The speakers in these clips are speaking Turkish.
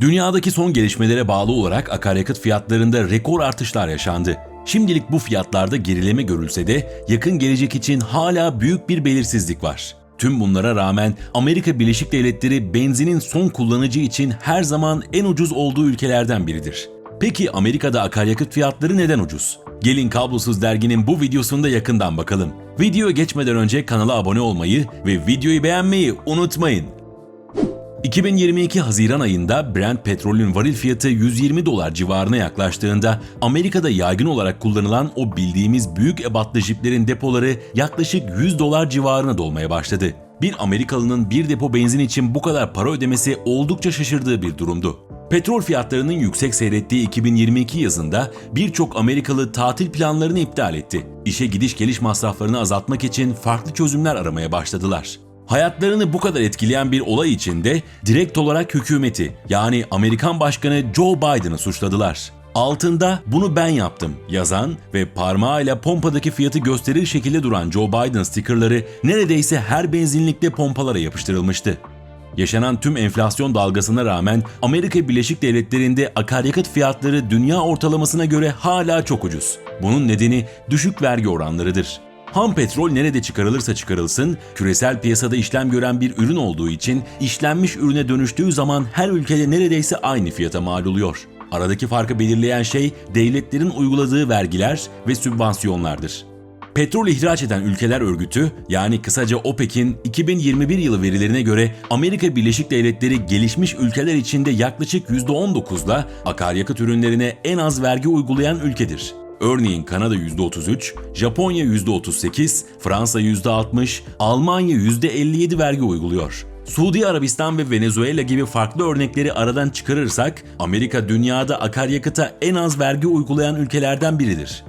Dünyadaki son gelişmelere bağlı olarak akaryakıt fiyatlarında rekor artışlar yaşandı. Şimdilik bu fiyatlarda gerileme görülse de yakın gelecek için hala büyük bir belirsizlik var. Tüm bunlara rağmen Amerika Birleşik Devletleri benzinin son kullanıcı için her zaman en ucuz olduğu ülkelerden biridir. Peki Amerika'da akaryakıt fiyatları neden ucuz? Gelin Kablosuz Dergi'nin bu videosunda yakından bakalım. Videoya geçmeden önce kanala abone olmayı ve videoyu beğenmeyi unutmayın. 2022 Haziran ayında Brent petrolün varil fiyatı 120 dolar civarına yaklaştığında Amerika'da yaygın olarak kullanılan o bildiğimiz büyük ebatlı jiplerin depoları yaklaşık 100 dolar civarına dolmaya başladı. Bir Amerikalının bir depo benzin için bu kadar para ödemesi oldukça şaşırdığı bir durumdu. Petrol fiyatlarının yüksek seyrettiği 2022 yazında birçok Amerikalı tatil planlarını iptal etti. İşe gidiş geliş masraflarını azaltmak için farklı çözümler aramaya başladılar. Hayatlarını bu kadar etkileyen bir olay içinde direkt olarak hükümeti yani Amerikan Başkanı Joe Biden'ı suçladılar. Altında bunu ben yaptım yazan ve parmağıyla pompadaki fiyatı gösterir şekilde duran Joe Biden stickerları neredeyse her benzinlikte pompalara yapıştırılmıştı. Yaşanan tüm enflasyon dalgasına rağmen Amerika Birleşik Devletleri'nde akaryakıt fiyatları dünya ortalamasına göre hala çok ucuz. Bunun nedeni düşük vergi oranlarıdır. Ham petrol nerede çıkarılırsa çıkarılsın, küresel piyasada işlem gören bir ürün olduğu için işlenmiş ürüne dönüştüğü zaman her ülkede neredeyse aynı fiyata mal oluyor. Aradaki farkı belirleyen şey devletlerin uyguladığı vergiler ve sübvansiyonlardır. Petrol ihraç eden ülkeler örgütü yani kısaca OPEC'in 2021 yılı verilerine göre Amerika Birleşik Devletleri gelişmiş ülkeler içinde yaklaşık %19'la akaryakıt ürünlerine en az vergi uygulayan ülkedir. Örneğin Kanada %33, Japonya %38, Fransa %60, Almanya %57 vergi uyguluyor. Suudi Arabistan ve Venezuela gibi farklı örnekleri aradan çıkarırsak Amerika dünyada akaryakıta en az vergi uygulayan ülkelerden biridir.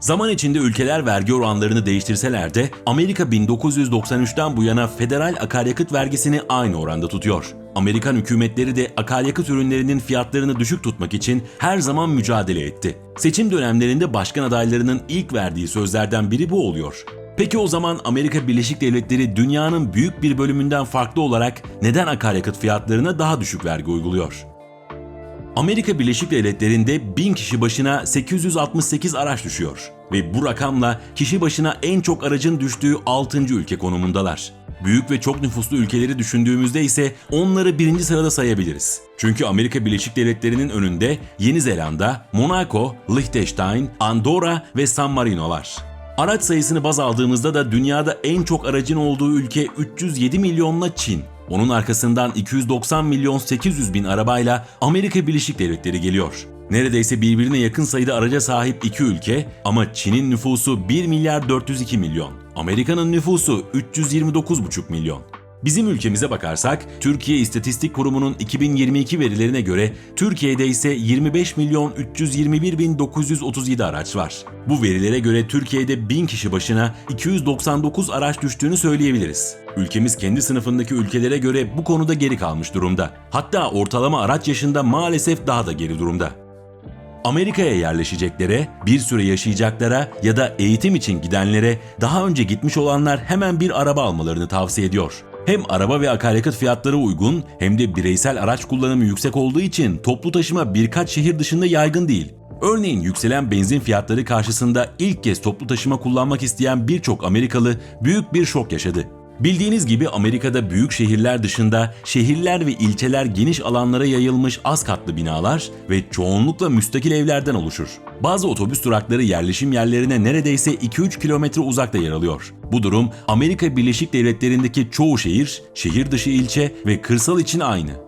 Zaman içinde ülkeler vergi oranlarını değiştirseler de Amerika 1993'ten bu yana federal akaryakıt vergisini aynı oranda tutuyor. Amerikan hükümetleri de akaryakıt ürünlerinin fiyatlarını düşük tutmak için her zaman mücadele etti. Seçim dönemlerinde başkan adaylarının ilk verdiği sözlerden biri bu oluyor. Peki o zaman Amerika Birleşik Devletleri dünyanın büyük bir bölümünden farklı olarak neden akaryakıt fiyatlarına daha düşük vergi uyguluyor? Amerika Birleşik Devletleri'nde 1000 kişi başına 868 araç düşüyor ve bu rakamla kişi başına en çok aracın düştüğü 6. ülke konumundalar. Büyük ve çok nüfuslu ülkeleri düşündüğümüzde ise onları birinci sırada sayabiliriz. Çünkü Amerika Birleşik Devletleri'nin önünde Yeni Zelanda, Monaco, Liechtenstein, Andorra ve San Marino var. Araç sayısını baz aldığımızda da dünyada en çok aracın olduğu ülke 307 milyonla Çin. Onun arkasından 290 milyon 800 bin arabayla Amerika Birleşik Devletleri geliyor. Neredeyse birbirine yakın sayıda araca sahip iki ülke ama Çin'in nüfusu 1 milyar 402 milyon. Amerika'nın nüfusu 329,5 milyon. Bizim ülkemize bakarsak Türkiye İstatistik Kurumu'nun 2022 verilerine göre Türkiye'de ise 25 milyon 321 bin 937 araç var. Bu verilere göre Türkiye'de 1000 kişi başına 299 araç düştüğünü söyleyebiliriz. Ülkemiz kendi sınıfındaki ülkelere göre bu konuda geri kalmış durumda. Hatta ortalama araç yaşında maalesef daha da geri durumda. Amerika'ya yerleşeceklere, bir süre yaşayacaklara ya da eğitim için gidenlere daha önce gitmiş olanlar hemen bir araba almalarını tavsiye ediyor. Hem araba ve akaryakıt fiyatları uygun hem de bireysel araç kullanımı yüksek olduğu için toplu taşıma birkaç şehir dışında yaygın değil. Örneğin yükselen benzin fiyatları karşısında ilk kez toplu taşıma kullanmak isteyen birçok Amerikalı büyük bir şok yaşadı. Bildiğiniz gibi Amerika'da büyük şehirler dışında şehirler ve ilçeler geniş alanlara yayılmış az katlı binalar ve çoğunlukla müstakil evlerden oluşur. Bazı otobüs durakları yerleşim yerlerine neredeyse 2-3 kilometre uzakta yer alıyor. Bu durum Amerika Birleşik Devletleri'ndeki çoğu şehir, şehir dışı ilçe ve kırsal için aynı.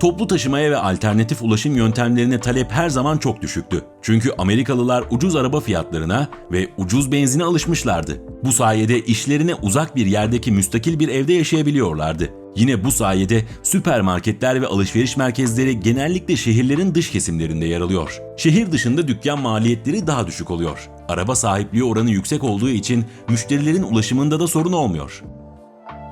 Toplu taşımaya ve alternatif ulaşım yöntemlerine talep her zaman çok düşüktü. Çünkü Amerikalılar ucuz araba fiyatlarına ve ucuz benzine alışmışlardı. Bu sayede işlerine uzak bir yerdeki müstakil bir evde yaşayabiliyorlardı. Yine bu sayede süpermarketler ve alışveriş merkezleri genellikle şehirlerin dış kesimlerinde yer alıyor. Şehir dışında dükkan maliyetleri daha düşük oluyor. Araba sahipliği oranı yüksek olduğu için müşterilerin ulaşımında da sorun olmuyor.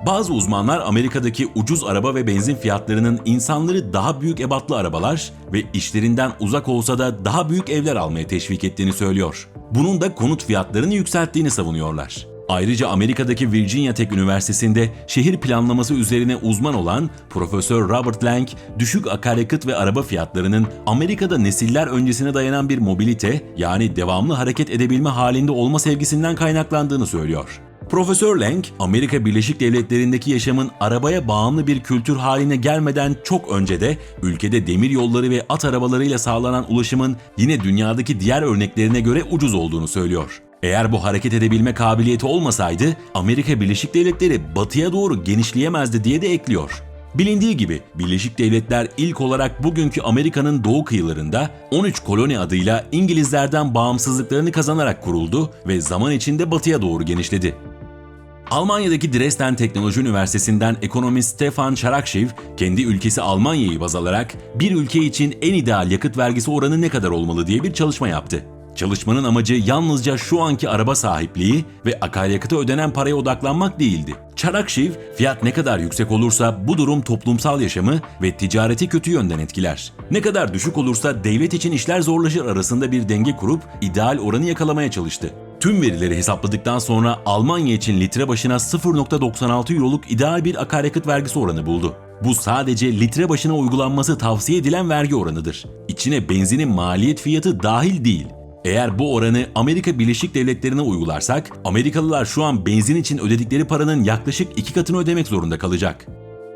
Bazı uzmanlar Amerika'daki ucuz araba ve benzin fiyatlarının insanları daha büyük ebatlı arabalar ve işlerinden uzak olsa da daha büyük evler almaya teşvik ettiğini söylüyor. Bunun da konut fiyatlarını yükselttiğini savunuyorlar. Ayrıca Amerika'daki Virginia Tech Üniversitesi'nde şehir planlaması üzerine uzman olan Profesör Robert Lang, düşük akaryakıt ve araba fiyatlarının Amerika'da nesiller öncesine dayanan bir mobilite yani devamlı hareket edebilme halinde olma sevgisinden kaynaklandığını söylüyor. Profesör Lang, Amerika Birleşik Devletleri'ndeki yaşamın arabaya bağımlı bir kültür haline gelmeden çok önce de ülkede demir yolları ve at arabalarıyla sağlanan ulaşımın yine dünyadaki diğer örneklerine göre ucuz olduğunu söylüyor. Eğer bu hareket edebilme kabiliyeti olmasaydı Amerika Birleşik Devletleri batıya doğru genişleyemezdi diye de ekliyor. Bilindiği gibi Birleşik Devletler ilk olarak bugünkü Amerika'nın doğu kıyılarında 13 koloni adıyla İngilizlerden bağımsızlıklarını kazanarak kuruldu ve zaman içinde batıya doğru genişledi. Almanya'daki Dresden Teknoloji Üniversitesi'nden ekonomist Stefan Çarakşiv, kendi ülkesi Almanya'yı baz alarak bir ülke için en ideal yakıt vergisi oranı ne kadar olmalı diye bir çalışma yaptı. Çalışmanın amacı yalnızca şu anki araba sahipliği ve akaryakıta ödenen paraya odaklanmak değildi. Çarakşiv, fiyat ne kadar yüksek olursa bu durum toplumsal yaşamı ve ticareti kötü yönden etkiler. Ne kadar düşük olursa devlet için işler zorlaşır arasında bir denge kurup ideal oranı yakalamaya çalıştı. Tüm verileri hesapladıktan sonra Almanya için litre başına 0.96 euroluk ideal bir akaryakıt vergisi oranı buldu. Bu sadece litre başına uygulanması tavsiye edilen vergi oranıdır. İçine benzinin maliyet fiyatı dahil değil. Eğer bu oranı Amerika Birleşik Devletleri'ne uygularsak, Amerikalılar şu an benzin için ödedikleri paranın yaklaşık iki katını ödemek zorunda kalacak.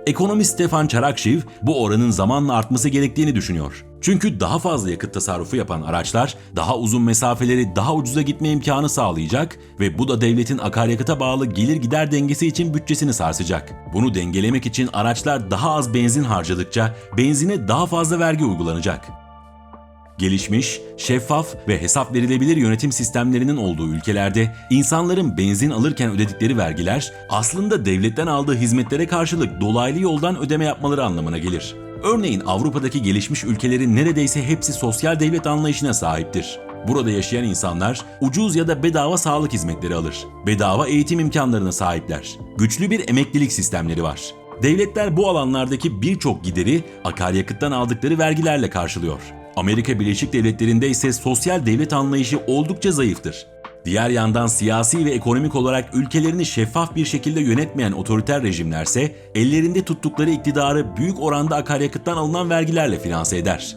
Ekonomist Stefan Çarakşiv bu oranın zamanla artması gerektiğini düşünüyor. Çünkü daha fazla yakıt tasarrufu yapan araçlar daha uzun mesafeleri daha ucuza gitme imkanı sağlayacak ve bu da devletin akaryakıta bağlı gelir gider dengesi için bütçesini sarsacak. Bunu dengelemek için araçlar daha az benzin harcadıkça benzine daha fazla vergi uygulanacak. Gelişmiş, şeffaf ve hesap verilebilir yönetim sistemlerinin olduğu ülkelerde insanların benzin alırken ödedikleri vergiler aslında devletten aldığı hizmetlere karşılık dolaylı yoldan ödeme yapmaları anlamına gelir. Örneğin Avrupa'daki gelişmiş ülkelerin neredeyse hepsi sosyal devlet anlayışına sahiptir. Burada yaşayan insanlar ucuz ya da bedava sağlık hizmetleri alır. Bedava eğitim imkanlarına sahipler. Güçlü bir emeklilik sistemleri var. Devletler bu alanlardaki birçok gideri akaryakıttan aldıkları vergilerle karşılıyor. Amerika Birleşik Devletleri'nde ise sosyal devlet anlayışı oldukça zayıftır. Diğer yandan siyasi ve ekonomik olarak ülkelerini şeffaf bir şekilde yönetmeyen otoriter rejimlerse ellerinde tuttukları iktidarı büyük oranda akaryakıttan alınan vergilerle finanse eder.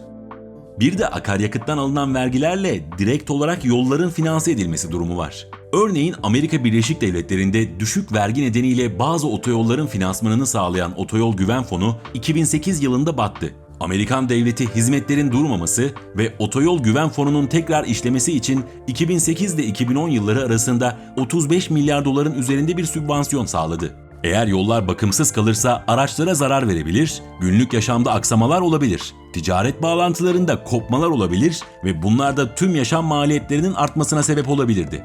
Bir de akaryakıttan alınan vergilerle direkt olarak yolların finanse edilmesi durumu var. Örneğin Amerika Birleşik Devletleri'nde düşük vergi nedeniyle bazı otoyolların finansmanını sağlayan Otoyol Güven Fonu 2008 yılında battı. Amerikan devleti hizmetlerin durmaması ve Otoyol Güven Fonu'nun tekrar işlemesi için 2008 ile 2010 yılları arasında 35 milyar doların üzerinde bir sübvansiyon sağladı. Eğer yollar bakımsız kalırsa araçlara zarar verebilir, günlük yaşamda aksamalar olabilir, ticaret bağlantılarında kopmalar olabilir ve bunlar da tüm yaşam maliyetlerinin artmasına sebep olabilirdi.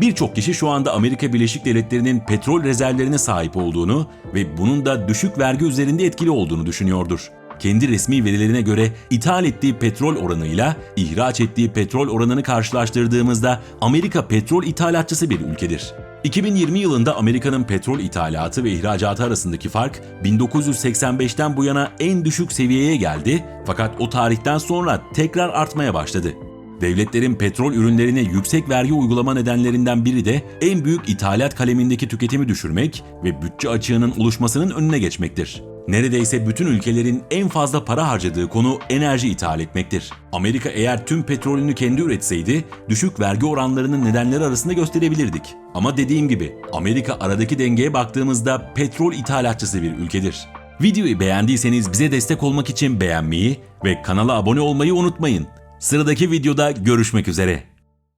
Birçok kişi şu anda Amerika Birleşik Devletleri'nin petrol rezervlerine sahip olduğunu ve bunun da düşük vergi üzerinde etkili olduğunu düşünüyordur. Kendi resmi verilerine göre ithal ettiği petrol oranıyla ihraç ettiği petrol oranını karşılaştırdığımızda Amerika petrol ithalatçısı bir ülkedir. 2020 yılında Amerika'nın petrol ithalatı ve ihracatı arasındaki fark 1985'ten bu yana en düşük seviyeye geldi fakat o tarihten sonra tekrar artmaya başladı. Devletlerin petrol ürünlerine yüksek vergi uygulama nedenlerinden biri de en büyük ithalat kalemindeki tüketimi düşürmek ve bütçe açığının oluşmasının önüne geçmektir. Neredeyse bütün ülkelerin en fazla para harcadığı konu enerji ithal etmektir. Amerika eğer tüm petrolünü kendi üretseydi, düşük vergi oranlarının nedenleri arasında gösterebilirdik. Ama dediğim gibi Amerika aradaki dengeye baktığımızda petrol ithalatçısı bir ülkedir. Videoyu beğendiyseniz bize destek olmak için beğenmeyi ve kanala abone olmayı unutmayın. Sıradaki videoda görüşmek üzere.